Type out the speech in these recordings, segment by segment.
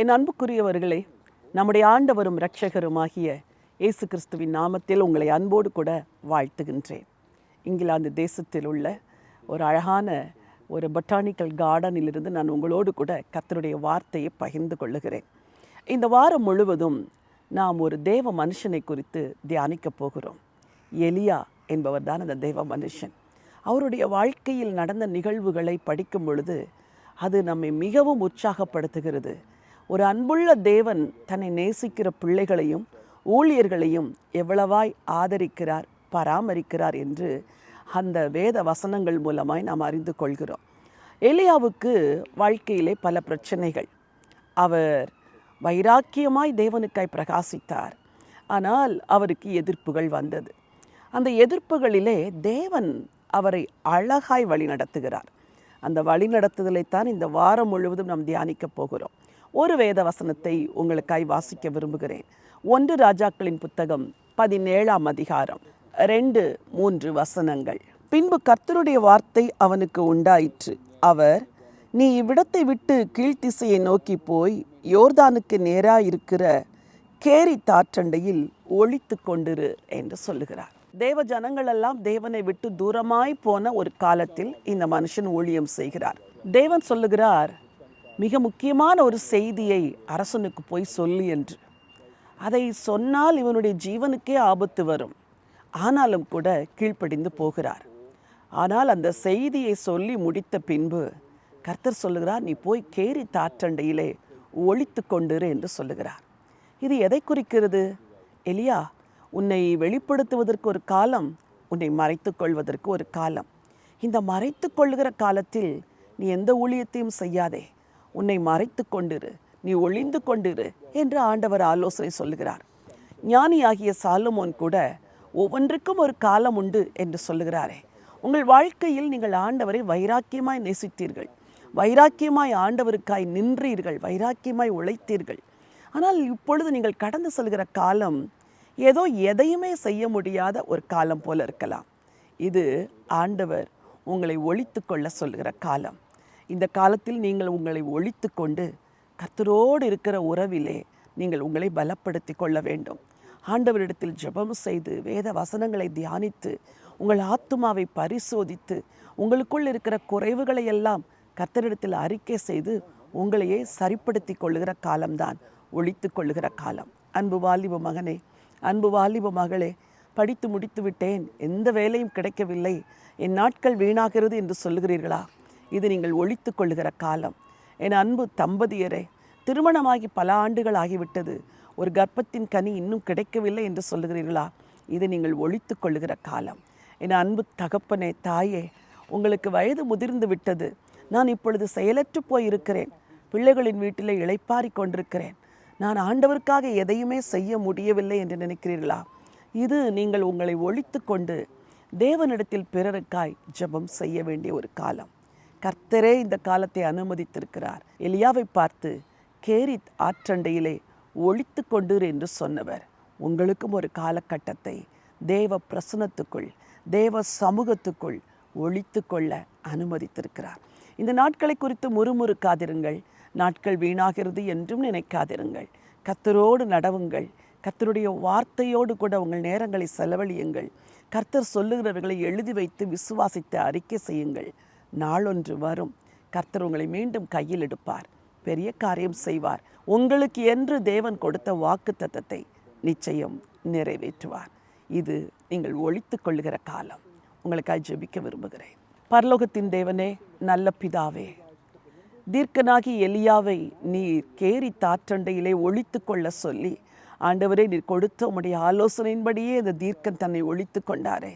என் அன்புக்குரியவர்களே நம்முடைய ஆண்டவரும் இரட்சகருமாகிய இயேசு கிறிஸ்துவின் நாமத்தில் உங்களை அன்போடு கூட வாழ்த்துகின்றேன். இங்கிலாந்து தேசத்தில் உள்ள ஒரு அழகான ஒரு பொட்டானிக்கல் கார்டனிலிருந்து நான் உங்களோடு கூட கத்தருடைய வார்த்தையை பகிர்ந்து கொள்ளுகிறேன். இந்த வாரம் முழுவதும் நாம் ஒரு தேவ மனுஷனை குறித்து தியானிக்கப் போகிறோம். எலியா என்பவர் தான் அந்த தேவ மனுஷன். அவருடைய வாழ்க்கையில் நடந்த நிகழ்வுகளை படிக்கும் பொழுது அது நம்மை மிகவும் உற்சாகப்படுத்துகிறது. ஒரு அன்புள்ள தேவன் தன்னை நேசிக்கிற பிள்ளைகளையும் ஊழியர்களையும் எவ்வளவாய் ஆதரிக்கிறார் பராமரிக்கிறார் என்று அந்த வேத வசனங்கள் மூலமாய் நாம் அறிந்து கொள்கிறோம். எலியாவுக்கு வாழ்க்கையிலே பல பிரச்சனைகள். அவர் வைராக்கியமாய் தேவனுக்காய் பிரகாசித்தார். ஆனால் அவருக்கு எதிர்ப்புகள் வந்தது. அந்த எதிர்ப்புகளிலே தேவன் அவரை அழகாய் வழி நடத்துகிறார் அந்த வழி நடத்துதலைத்தான் இந்த வாரம் முழுவதும் நாம் தியானிக்கப் போகிறோம். ஒரு வேத வசனத்தை உங்களுக்காய் வாசிக்க விரும்புகிறேன். ஒன்று ராஜாக்களின் புத்தகம் பதினேழாம் அதிகாரம். ரெண்டு மூன்று வசனங்கள். பின்பு கர்த்தருடைய வார்த்தை அவனுக்கு உண்டாயிற்று. அவர் நீ இவ்விடத்தை விட்டு கீழ்த்திசையை நோக்கி போய் யோர்தானுக்கு நேராக இருக்கிற கேரி தாற்றண்டையில் ஒழித்து கொண்டிரு என்று சொல்லுகிறார். தேவ ஜனங்களெல்லாம் தேவனை விட்டு தூரமாய் போன ஒரு காலத்தில் இந்த மனுஷன் ஊழியம் செய்கிறார். தேவன் சொல்லுகிறார் மிக முக்கியமான ஒரு செய்தியை அரசனுக்கு போய் சொல்லி என்று. அதை சொன்னால் இவனுடைய ஜீவனுக்கே ஆபத்து வரும். ஆனாலும் கூட கீழ்ப்படிந்து போகிறார். ஆனால் அந்த செய்தியை சொல்லி முடித்த பின்பு கர்த்தர் சொல்லுகிறார் நீ போய் கேரி தாற்றண்டையிலே ஒழித்து கொண்டிரு என்று சொல்லுகிறார். இது எதை குறிக்கிறது? எலியா உன்னை வெளிப்படுத்துவதற்கு ஒரு காலம் உன்னை மறைத்து கொள்வதற்கு ஒரு காலம். இந்த மறைத்து கொள்ளுகிற காலத்தில் நீ எந்த ஊழியத்தையும் செய்யாதே. உன்னை மறைத்து கொண்டிரு நீ ஒளிந்து கொண்டிரு என்று ஆண்டவர் ஆலோசனை சொல்லுகிறார். ஞானியாகிய சாலமோன் கூட ஒவ்வொன்றுக்கும் ஒரு காலம் உண்டு என்று சொல்லுகிறாரே. உங்கள் வாழ்க்கையில் நீங்கள் ஆண்டவரை வைராக்கியமாய் நேசித்தீர்கள். வைராக்கியமாய் ஆண்டவருக்காய் நின்றீர்கள். வைராக்கியமாய் உழைத்தீர்கள். ஆனால் இப்பொழுது நீங்கள் கடந்து செல்கிற காலம் ஏதோ எதையுமே செய்ய முடியாத ஒரு காலம் போல இருக்கலாம். இது ஆண்டவர் உங்களை ஒழித்து கொள்ள சொல்கிற காலம். இந்த காலத்தில் நீங்கள் உங்களை ஒழித்து கொண்டு கத்தரோடு இருக்கிற உறவிலே நீங்கள் உங்களை பலப்படுத்தி கொள்ள வேண்டும். ஆண்டவரிடத்தில் ஜெபம் செய்து வேத வசனங்களை தியானித்து உங்கள் ஆத்துமாவை பரிசோதித்து உங்களுக்குள் இருக்கிற குறைவுகளை எல்லாம் கத்தரிடத்தில் அறிக்கை செய்து உங்களையே சரிப்படுத்தி கொள்ளுகிற காலம்தான் ஒழித்து கொள்ளுகிற காலம். அன்பு வாலிப மகனே அன்பு வாலிப மகளே படித்து முடித்து விட்டேன் எந்த வேலையும் கிடைக்கவில்லை என் நாட்கள் வீணாகிறது என்று சொல்லுகிறீர்களா? இது நீங்கள் ஒழித்து கொள்ளுகிற காலம். என் அன்பு தம்பதியரே திருமணமாகி பல ஆண்டுகள் ஆகிவிட்டது. ஒரு கர்ப்பத்தின் கனி இன்னும் கிடைக்கவில்லை என்று சொல்லுகிறீர்களா? இது நீங்கள் ஒழித்து கொள்ளுகிற காலம். என் அன்பு தகப்பனே தாயே உங்களுக்கு வயது முதிர்ந்து விட்டது. நான் இப்பொழுது செயலற்று போய் இருக்கிறேன் பிள்ளைகளின் வீட்டில் இளைப்பாரி கொண்டிருக்கிறேன். நான் ஆண்டவருக்காக எதையுமே செய்ய முடியவில்லை என்று நினைக்கிறீர்களா? இது நீங்கள் உங்களை ஒழித்து கொண்டு தேவனிடத்தில் பிறருக்காய் ஜெபம் செய்ய வேண்டிய ஒரு காலம். கர்த்தரே இந்த காலத்தை அனுமதித்திருக்கிறார். எலியாவை பார்த்து கேரித் ஆற்றண்டையிலே ஒழித்து கொண்டிரு என்று சொன்னவர். உங்களுக்கும் ஒரு காலகட்டத்தை தேவ பிரசனத்துக்குள் தேவ சமூகத்துக்குள் ஒழித்து கொள்ள அனுமதித்திருக்கிறார். இந்த நாட்களை குறித்து முறுமுறுக்காதிருங்கள். நாட்கள் வீணாகிறது என்றும் நினைக்காதிருங்கள். கர்த்தரோடு நடவுங்கள். கர்த்தருடைய வார்த்தையோடு கூட உங்கள் நேரங்களை செலவழியுங்கள். கர்த்தர் சொல்லுகிறவர்களை எழுதி வைத்து விசுவாசித்து அறிக்கை செய்யுங்கள். நாளொன்று வரும். கர்த்தர் உங்களை மீண்டும் கையில் எடுப்பார். பெரிய காரியம் செய்வார். உங்களுக்கு என்று தேவன் கொடுத்த வாக்கு தத்தத்தை நிச்சயம் நிறைவேற்றுவார். இது நீங்கள் ஒழித்து கொள்கிற காலம். உங்களுக்காக ஜெபிக்க விரும்புகிறேன். பரலோகத்தின் தேவனே நல்ல பிதாவே தீர்க்கனாகி எலியாவை நீர் கேரி தாற்றண்டையிலே ஒழித்து கொள்ள சொல்லி ஆண்டவரே நீர் கொடுத்த உம்முடைய ஆலோசனையின்படியே அந்த தீர்க்கன் தன்னை ஒழித்து கொண்டாரே.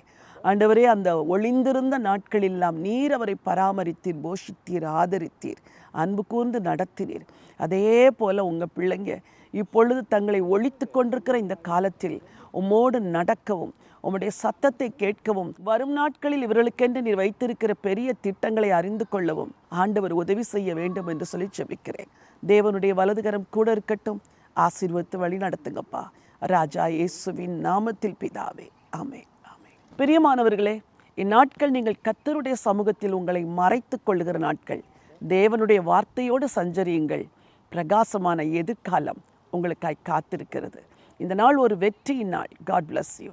ஆண்டவரே அந்த ஒளிந்திருந்த நாட்களெல்லாம் நீர் அவரை பராமரித்தீர் போஷித்தீர் ஆதரித்தீர் அன்பு கூர்ந்து நடத்தினீர். அதே போல் உங்கள் பிள்ளைங்க இப்பொழுது தங்களை ஒழித்து கொண்டிருக்கிற இந்த காலத்தில் உம்மோடு நடக்கவும் உம்முடைய சத்தத்தை கேட்கவும் வரும் நாட்களில் இவர்களுக்கென்று நீர் வைத்திருக்கிற பெரிய திட்டங்களை அறிந்து கொள்ளவும் ஆண்டவர் உதவி செய்ய வேண்டும் என்று சொல்லி ஜெபிக்கிறேன். தேவனுடைய வலதுகரம் கூட இருக்கட்டும். ஆசீர்வத்து வழி நடத்துங்கப்பா. ராஜா இயேசுவின் நாமத்தில் பிதாவே. ஆமே பிரியமானவர்களே இந்நாட்கள் நீங்கள் கத்தருடைய சமூகத்தில் உங்களை மறைத்து கொள்ளுகிற நாட்கள். தேவனுடைய வார்த்தையோடு சஞ்சரியுங்கள். பிரகாசமான எதிர்காலம் உங்களுக்காய் காத்திருக்கிறது. இந்த நாள் ஒரு வெற்றியின் நாள். God bless you